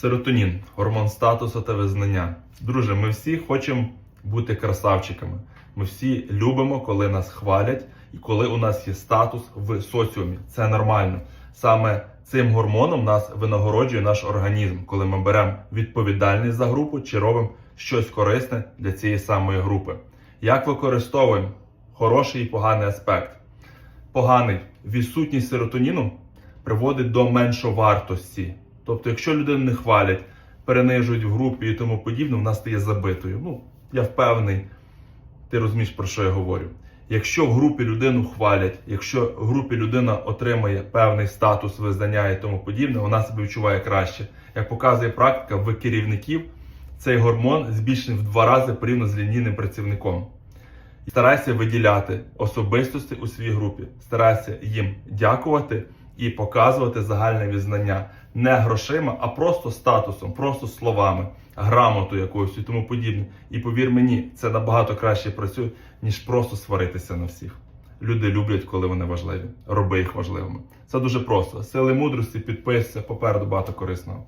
Серотонін, гормон статусу та визнання. Друже, ми всі хочемо бути красавчиками. Ми всі любимо, коли нас хвалять і коли у нас є статус в соціумі. Це нормально. Саме цим гормоном нас винагороджує наш організм, коли ми беремо відповідальність за групу чи робимо щось корисне для цієї самої групи. Як використовуємо хороший і поганий аспект? Поганий відсутність серотоніну приводить до меншовартості. Тобто, якщо людину не хвалять, перенижують в групі і тому подібне, вона стає забитою. Ну, я впевнений, ти розумієш, про що я говорю. Якщо в групі людину хвалять, якщо в групі людина отримує певний статус визнання і тому подібне, вона себе відчуває краще. Як показує практика, в керівників цей гормон збільшений в два рази порівняно з лінійним працівником. Старайся виділяти особистості у своїй групі, старайся їм дякувати і показувати загальне відзнання не грошима, а просто статусом, просто словами, грамотою якоюсь і тому подібне. І повір мені, це набагато краще працює, ніж просто сваритися на всіх. Люди люблять, коли вони важливі. Роби їх важливими. Це дуже просто. Сили мудрості, підписуйся, попереду багато корисного.